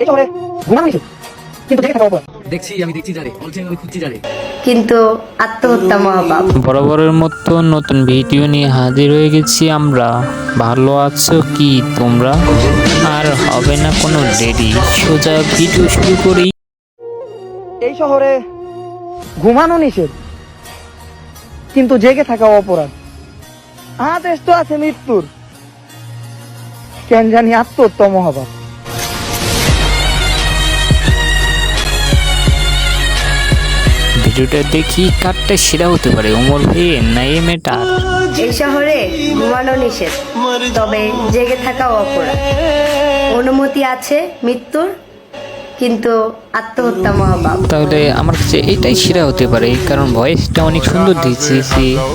এই শহরে ঘুমানো নিষেধ কিন্তু জেগে থাকা অপরাধ। দেখছি আমি দেখছি যারে। অল আমি খুঁজছি যারে। কিন্তু আত্মহত্যা মহাপাপ। বরাবরের মতো নতুন ভিডিও নিয়ে হাজির হয়ে গেছি আমরা। ভালো আছো কি তোমরা? আর হবে না কোনো দেরি। সোজা ভিডিও শুরু করি। এই শহরে ঘুমানো নিষেধ কিন্তু জেগে থাকা অপরাধ। আদেশ তো আছে মৃত্যুর। কেন জানি আত্মহত্যা মহাপাপ। ভিডিওটা দেখি কারটা সেরা হতে পারে। ওমর ভাই না এ মেটার এই শহরে ঘুমানো নিষেধ তবে জেগে থাকা অপরাধ। অনুমতি আছে মৃত্যুর কিন্তু আত্মহত্যা মহাপাপ। তাহলে আমার কাছে এটাই সেরা হতে পারে কারণ ভয়েসটা অনেক সুন্দর দিয়েছি সাজাও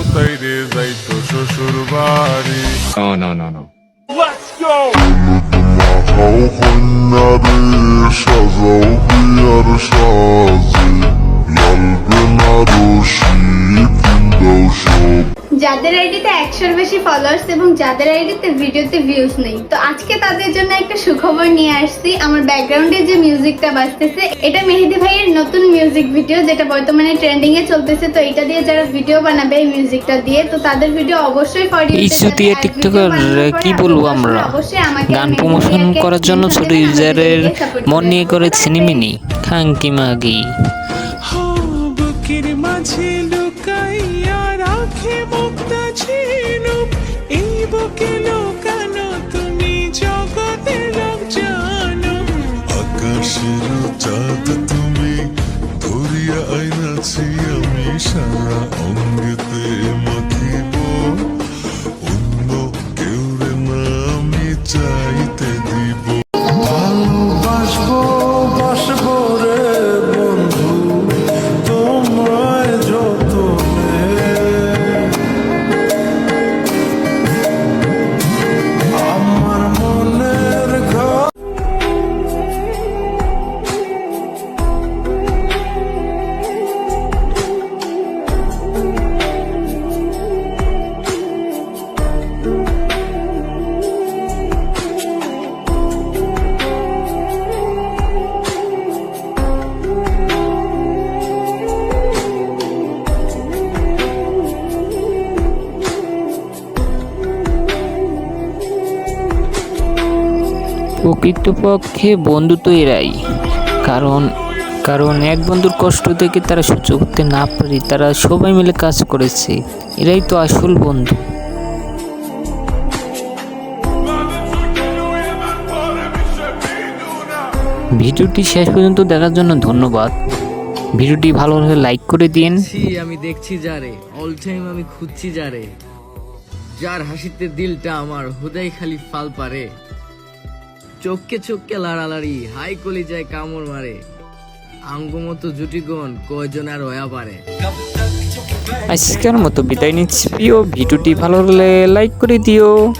যাদের আইডিতে একশোর বেশি ফলোয়ার্স এবং যাদের আইডিতে ভিডিওতে ভিউজ নেই। তো আজকে তাদের জন্য একটা সুখবর নিয়ে আসছি। আমার ব্যাকগ্রাউন্ডে যে মিউজিকটা বাজতেছে এটা মেহেদি ভাইয়ের নতুন মিউজিক ভিডিও যেটা বর্তমানে ট্রেন্ডিং এ চলতেছে। তো এটা দিয়ে যারা ভিডিও বানাবে এই মিউজিকটা দিয়ে তো তাদের ভিডিও অবশ্যই ফর এই সুতিয়া টিকটকার কি বলব আমরা? গান প্রমোশন করার জন্য ছোট ইউজারের মন নিয়ে করে সিনেমিনি খাঙ্কি মাগি। আইনাছি আমি সারা অঙ্গেতে মাখিব প্রকৃতপক্ষে বন্ধু তো এরাই কারণ কারণ এক বন্ধুর কষ্ট থেকে তারা সহ্য করতে না পারি, তারা সবাই মিলে কাজ করেছে। এরাই তো আসল বন্ধু। ভিডিওটি শেষ পর্যন্ত দেখার জন্য ধন্যবাদ। ভিডিওটি ভালো লাইক করে দিন। আমি দেখছি যারে। অল টাইম আমি খুঁজছি যারে। যার হাসিতে দিলটা আমার, হুদাই খালি ফাল পারে। চোখকে চোখকে লাড়ালাড়ি, হাই কলি যায় কামড় মারে। আঙ্গমতো জুটিগণ কয়জন আর হয়া পারে? আজকের মতো বিদায় নিচ্ছি। প্রিয় ভিডিওটি ভালো হলে লাইক করে দিও।